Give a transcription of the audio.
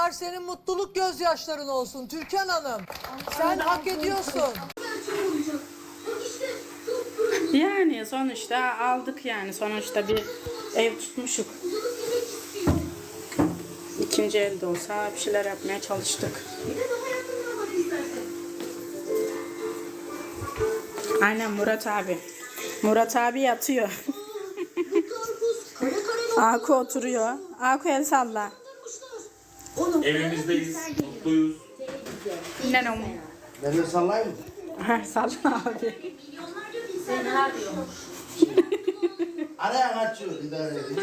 Bunlar senin mutluluk gözyaşların olsun Türkan Hanım. Sen hak ediyorsun. Yani sonuçta aldık yani. Sonuçta bir ev tutmuşuk. İkinci elde olsa bir şeyler yapmaya çalıştık. Aynen Murat abi. Murat abi yatıyor. Aku oturuyor. Aku el salla. Evimizdeyiz, mutluyuz. Ne o? Ben de sallayayım mı? Ha, Salla abi. Araya kaçıyor idare edin.